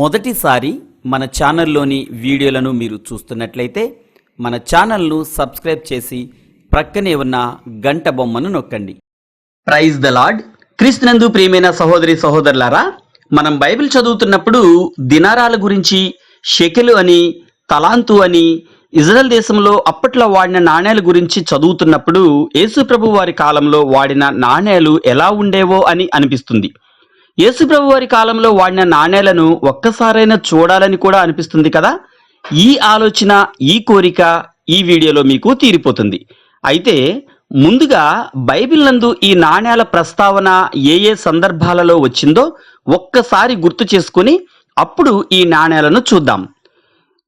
మొదటిసారి మన ఛానల్లోని వీడియోలను మీరు చూస్తున్నట్లయితే మన ఛానల్ను సబ్స్క్రైబ్ చేసి ప్రక్కనే ఉన్న గంట బొమ్మను నొక్కండి. Praise the lord. క్రీస్తునందు ప్రియమైన సహోదరి సహోదరులారా మనం బైబిల్ చదువుతున్నప్పుడు దినారాల గురించి షెకెలు అని తలాంతు అని ఇజ్రాయెల్ దేశంలో అప్పట్లో వాడిన నాణేల గురించి చదువుతున్నప్పుడు యేసుప్రభు వారి కాలంలో వాడిన నాణేలు ఎలా ఉండేవో అని అనిపిస్తుంది. యేసుప్రభు వారి కాలంలో వాడిన నాణేలను ఒక్కసారైనా చూడాలని కూడా అనిపిస్తుంది కదా? ఈ ఆలోచన ఈ కోరిక ఈ వీడియోలో మీకు తీరిపోతుంది. అయితే ముందుగా బైబిల్ నందు ఈ నాణేల ప్రస్తావన ఏ ఏ సందర్భాలలో వచ్చిందో ఒక్కసారి గుర్తు చేసుకుని అప్పుడు ఈ నాణేలను చూద్దాం.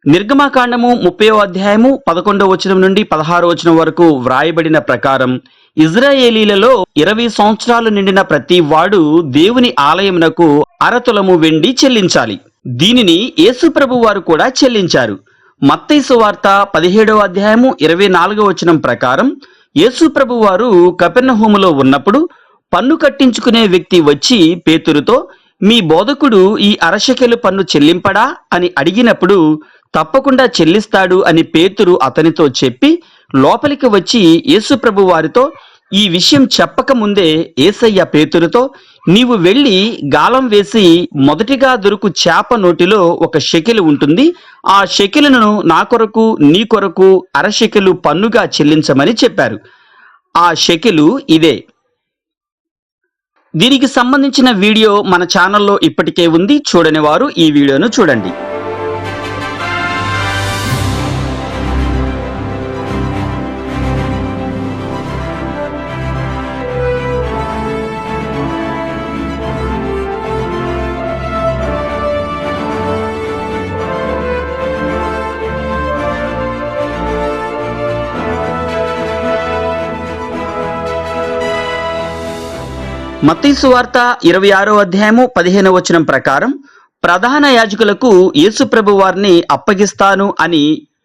నిర్గమాకాండము ముప్పై అధ్యాయము పదకొండవ వచనం నుండి పదహారో వచనం వరకు వ్రాయబడిన ప్రకారం ఇజ్రాయేలీలలో ఇరవై సంవత్సరాలు నిండిన ప్రతి వాడు దేవుని ఆలయమునకు అరతులము వెండి చెల్లించాలి. దీనిని యేసుప్రభు వారు కూడా చెల్లించారు. మత్తైసు వార్త పదిహేడవ అధ్యాయము ఇరవై నాలుగవ వచనం ప్రకారం యేసుప్రభు వారు కపెర్నహూములో ఉన్నప్పుడు పన్ను కట్టించుకునే వ్యక్తి వచ్చి పేతురుతో మీ బోధకుడు ఈ అరశకెలు పన్ను చెల్లింపడా? అని అడిగినప్పుడు తప్పకుండా చెల్లిస్తాడు అని పేతురు అతనితో చెప్పి లోపలికి వచ్చి యేసుప్రభు వారితో ఈ విషయం చెప్పక ముందే ఏసయ్య పేతురుతో నీవు వెళ్ళి గాలం వేసి మొదటిగా దొరుకు చేప నోటిలో ఒక షెకిలు ఉంటుంది. ఆ షెకిలను నా కొరకు నీ కొరకు అరషెకిలు పన్నుగా చెల్లించమని చెప్పారు. ఆ షెకిలు ఇదే. దీనికి సంబంధించిన వీడియో మన ఛానల్లో ఇప్పటికే ఉంది. చూడని వారు ఈ వీడియోను చూడండి. మతీసువార్త ఇరవై ఆరో అధ్యాయము పదిహేను వచనం ప్రకారం ప్రధాన యాజకులకు యేసుప్రభు వారిని అప్పగిస్తాను అని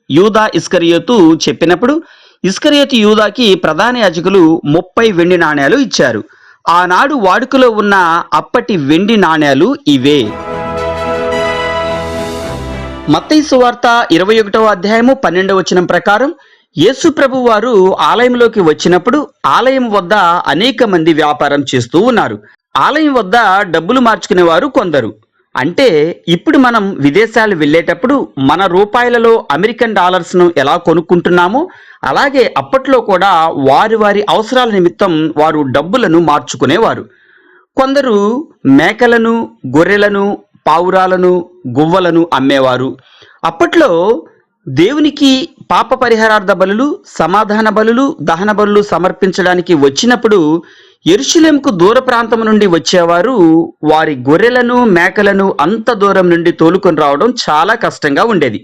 యూదా ఇస్కరియోతు చెప్పినప్పుడు ఇస్కరియోతు యూదాకి ప్రధాన యాజకులు ముప్పై వెండి నాణేలు ఇచ్చారు. ఆనాడు వాడుకలో ఉన్న అప్పటి వెండి నాణేలు ఇవే. మత్తయి సువార్త ఇరవై ఒకటవ అధ్యాయము పన్నెండవ వచనం ప్రకారం యేసు ప్రభు వారు ఆలయంలోకి వచ్చినప్పుడు ఆలయం వద్ద అనేక మంది వ్యాపారం చేస్తూ ఉన్నారు. ఆలయం వద్ద డబ్బులు మార్చుకునేవారు కొందరు. అంటే ఇప్పుడు మనం విదేశాలు వెళ్ళేటప్పుడు మన రూపాయలలో అమెరికన్ డాలర్స్ను ఎలా కొనుక్కుంటున్నామో అలాగే అప్పట్లో కూడా వారి వారి అవసరాల నిమిత్తం వారు డబ్బులను మార్చుకునేవారు. కొందరు మేకలను గొర్రెలను పావురాలను గువ్వలను అమ్మేవారు. అప్పట్లో దేవునికి పాప పరిహారార్థ బలులు సమాధాన బలులు దహన బలులు సమర్పించడానికి వచ్చినప్పుడు ఎరుషులేంకు దూర ప్రాంతం నుండి వచ్చేవారు వారి గొర్రెలను మేకలను అంత దూరం నుండి తోలుకొని రావడం చాలా కష్టంగా ఉండేది.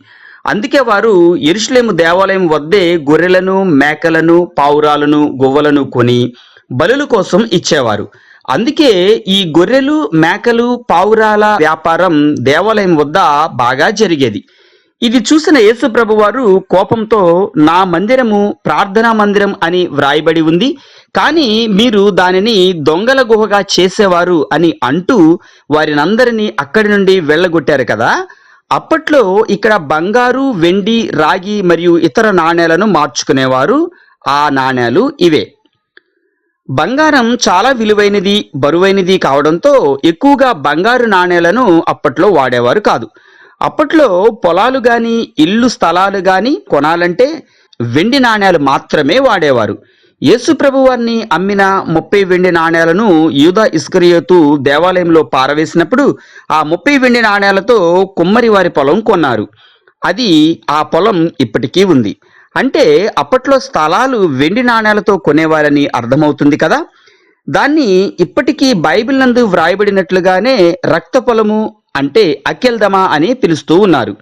అందుకే వారు ఎరుషులేము దేవాలయం వద్దే గొర్రెలను మేకలను పావురాలను గువ్వలను కొని బలుల కోసం ఇచ్చేవారు. అందుకే ఈ గొర్రెలు మేకలు పావురాల వ్యాపారం దేవాలయం వద్ద బాగా జరిగేది. ఇది చూసిన యేసు ప్రభు వారు కోపంతో నా మందిరము ప్రార్థనా మందిరం అని వ్రాయబడి ఉంది. కానీ మీరు దానిని దొంగల గుహగా చేసేవారు అని అంటూ వారినందరినీ అక్కడి నుండి వెళ్ళగొట్టారు కదా. అప్పట్లో ఇక్కడ బంగారు వెండి రాగి మరియు ఇతర నాణేలను మార్చుకునేవారు. ఆ నాణేలు ఇవే. బంగారం చాలా విలువైనది బరువైనది కావడంతో ఎక్కువగా బంగారు నాణేలను అప్పట్లో వాడేవారు కాదు. అప్పట్లో పొలాలు గాని ఇల్లు స్థలాలు గాని కొనాలంటే వెండి నాణేలు మాత్రమే వాడేవారు. యేసు ప్రభు వారిని అమ్మిన ముప్పై వెండి నాణేలను యూదా ఇస్కరియోతు దేవాలయంలో పారవేసినప్పుడు ఆ ముప్పై వెండి నాణేలతో కుమ్మరి వారి పొలం కొన్నారు. అది ఆ పొలం ఇప్పటికీ ఉంది. అంటే అప్పట్లో స్థలాలు వెండి నాణేలతో కొనేవారని అర్థమవుతుంది కదా? దాన్ని ఇప్పటికీ బైబిల్ నందు వ్రాయబడినట్లుగానే రక్త పొలము అంటే అకెల్దమా అని పిలుస్తూ ఉన్నారు.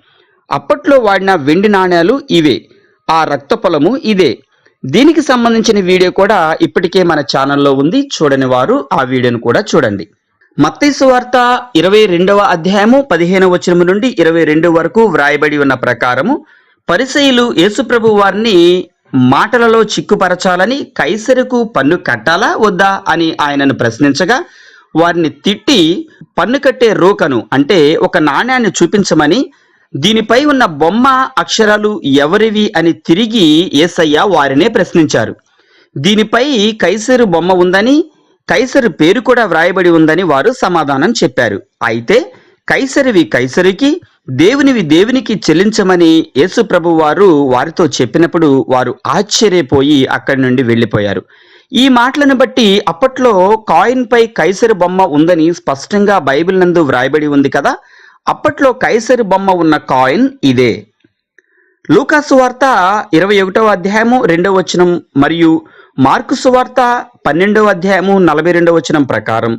అప్పట్లో వాడిన వెండి నాణేలు ఇవే. ఆ రక్త పొలము ఇదే. దీనికి సంబంధించిన వీడియో కూడా ఇప్పటికే మన ఛానల్లో ఉంది. చూడని వారు ఆ వీడియోను కూడా చూడండి. మత్తైసు వార్త ఇరవై రెండవ అధ్యాయము పదిహేను వచనము నుండి ఇరవై రెండు వరకు వ్రాయబడి ఉన్న ప్రకారము పరిసయులు యేసుప్రభు వారిని మాటలలో చిక్కుపరచాలని కైసరుకు పన్ను కట్టాలా వద్దా అని ఆయనను ప్రశ్నించగా వారిని తిట్టి పన్ను కట్టే రోకను అంటే ఒక నాణ్యాన్ని చూపించమని దీనిపై ఉన్న బొమ్మ అక్షరాలు ఎవరివి అని తిరిగి ఏసయ్య వారినే ప్రశ్నించారు. దీనిపై కైసరు బొమ్మ ఉందని కైసరు పేరు కూడా వ్రాయబడి ఉందని వారు సమాధానం చెప్పారు. అయితే కైసరివి కైసరికి దేవునివి దేవునికి చెల్లించమని యేసు ప్రభు వారు వారితో చెప్పినప్పుడు వారు ఆశ్చర్యపోయి అక్కడి నుండి వెళ్ళిపోయారు. ఈ మాటలను బట్టి అప్పట్లో కాయిన్ పై కైసరు బొమ్మ ఉందని స్పష్టంగా బైబిల్ నందు వ్రాయబడి ఉంది కదా? అప్పట్లో కైసరు బొమ్మ ఉన్న కాయిన్ ఇదే. లూకాసు వార్త ఇరవై ఒకటవ అధ్యాయము రెండవ వచనం మరియు మార్కు సువార్త పన్నెండవ అధ్యాయము నలభై రెండవ వచనం ప్రకారం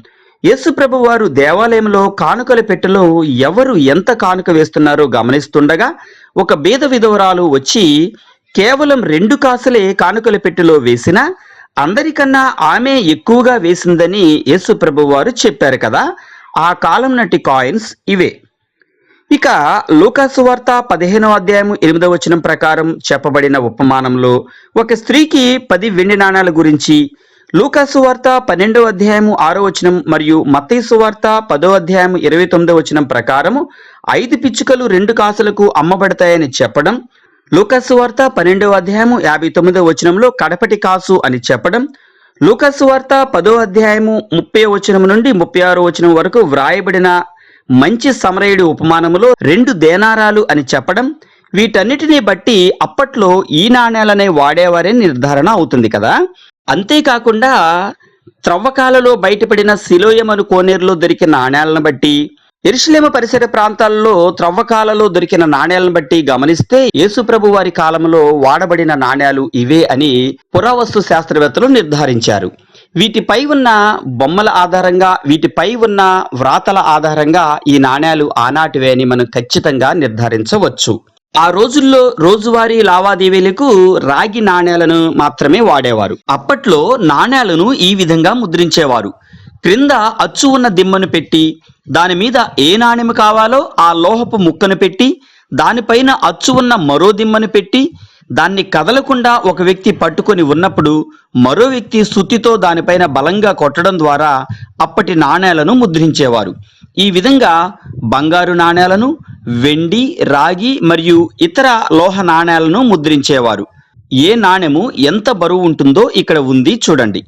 యేసుప్రభు వారు దేవాలయంలో కానుకల పెట్టెలో ఎవరు ఎంత కానుక వేస్తున్నారో గమనిస్తుండగా ఒక బీద విధవరాలు వచ్చి కేవలం రెండు కాసులే కానుకల పెట్టెలో వేసినా అందరికన్నా ఆమె ఎక్కువగా వేసిందని యేసు ప్రభు వారు చెప్పారు కదా ఆ కాలం నాటి కాయిన్స్ ఇవే. ఇక లూకాసు వార్త పదిహేనవ అధ్యాయం ఎనిమిదవ వచనం ప్రకారం చెప్పబడిన ఉపమానంలో ఒక స్త్రీకి పది వెండి నాణాల గురించి లూకాసు వార్త పన్నెండవ అధ్యాయము ఆరో వచనం మరియు మత్తైసు వార్త పదో అధ్యాయం ఇరవై తొమ్మిదవ వచనం ప్రకారము ఐదు పిచ్చుకలు రెండు కాసులకు అమ్మబడతాయని చెప్పడం లూకస్ వార్త పన్నెండవ అధ్యాయము యాభై తొమ్మిదవ వచనంలో కడపటి కాసు అని చెప్పడం లూకస్ వార్త పదో అధ్యాయము ముప్పై వచనం నుండి ముప్పై ఆరో వచనం వరకు వ్రాయబడిన మంచి సమరయుడి ఉపమానములో రెండు దేనారాలు అని చెప్పడం వీటన్నిటిని బట్టి అప్పట్లో ఈ నాణ్యాలనే వాడేవారే నిర్ధారణ అవుతుంది కదా. అంతేకాకుండా త్రవ్వకాలలో బయటపడిన శిలోయమను కోనేరులో దొరికిన నాణ్యాలను బట్టి ఎరుషలేమ పరిసర ప్రాంతాల్లో త్రవ్వకాలలో దొరికిన నాణ్యాలను బట్టి గమనిస్తే యేసుప్రభు వారి కాలంలో వాడబడిన నాణేలు ఇవే అని పురావస్తు శాస్త్రవేత్తలు నిర్ధారించారు. వీటిపై ఉన్న బొమ్మల ఆధారంగా వీటిపై ఉన్న వ్రాతల ఆధారంగా ఈ నాణేలు ఆనాటివే అని మనం ఖచ్చితంగా నిర్ధారించవచ్చు. ఆ రోజుల్లో రోజువారీ లావాదేవీలకు రాగి నాణేలను మాత్రమే వాడేవారు. అప్పట్లో నాణ్యాలను ఈ విధంగా ముద్రించేవారు. క్రింద అచ్చు ఉన్న దిమ్మను పెట్టి దాని మీద ఏ నాణెము కావాలో ఆ లోహపు ముక్కను పెట్టి దానిపైన అచ్చు ఉన్న మరో దిమ్మను పెట్టి దాన్ని కదలకుండా ఒక వ్యక్తి పట్టుకొని ఉన్నప్పుడు మరో వ్యక్తి సుత్తితో దానిపైన బలంగా కొట్టడం ద్వారా అప్పటి నాణేలను ముద్రించేవారు. ఈ విధంగా బంగారు నాణేలను వెండి రాగి మరియు ఇతర లోహ నాణేలను ముద్రించేవారు. ఏ నాణెము ఎంత బరువు ఉంటుందో ఇక్కడ ఉంది చూడండి.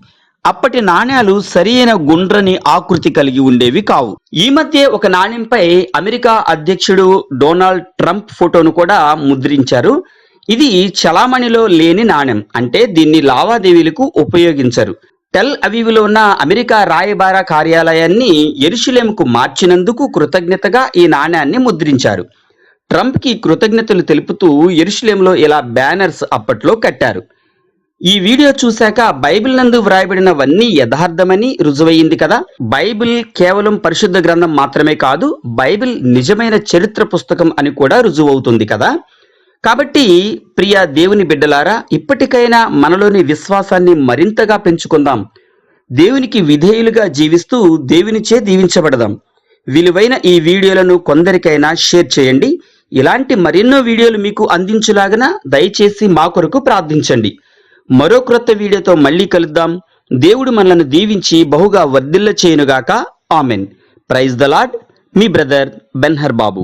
అప్పటి నాణేలు సరియైన గుండ్రని ఆకృతి కలిగి ఉండేవి కావు. ఈ మధ్య ఒక నాణ్యంపై అమెరికా అధ్యక్షుడు డొనాల్డ్ ట్రంప్ ఫోటోను కూడా ముద్రించారు. ఇది చలామణిలో లేని నాణెం అంటే దీన్ని లావాదేవీలకు ఉపయోగించరు. టెల్ అవీవులో ఉన్న అమెరికా రాయబార కార్యాలయాన్ని ఎరుషులేముకు మార్చినందుకు కృతజ్ఞతగా ఈ నాణ్యాన్ని ముద్రించారు. ట్రంప్కి కృతజ్ఞతలు తెలుపుతూ ఎరుషులేంలో ఇలా బ్యానర్స్ అప్పట్లో కట్టారు. ఈ వీడియో చూశాక బైబిల్ నందు వ్రాయబడినవన్నీ యథార్థమని రుజువయ్యింది కదా? బైబిల్ కేవలం పరిశుద్ధ గ్రంథం మాత్రమే కాదు బైబిల్ నిజమైన చరిత్ర పుస్తకం అని కూడా రుజువవుతుంది కదా? కాబట్టి ప్రియ దేవుని బిడ్డలారా ఇప్పటికైనా మనలోని విశ్వాసాన్ని మరింతగా పెంచుకుందాం. దేవునికి విధేయులుగా జీవిస్తూ దేవునిచే దీవించబడదాం. విలువైన ఈ వీడియోలను కొందరికైనా షేర్ చేయండి. ఇలాంటి మరెన్నో వీడియోలు మీకు అందించులాగన దయచేసి మా కొరకు ప్రార్థించండి. మరో క్రొత్త వీడియోతో మళ్ళీ కలుద్దాం. దేవుడు మనల్ని దీవించి బహుగా వర్ధిల్ల చేయనుగాక ఆమెన్. ప్రైజ్ ద లాడ్ మీ బ్రదర్ బెన్హర్ బాబు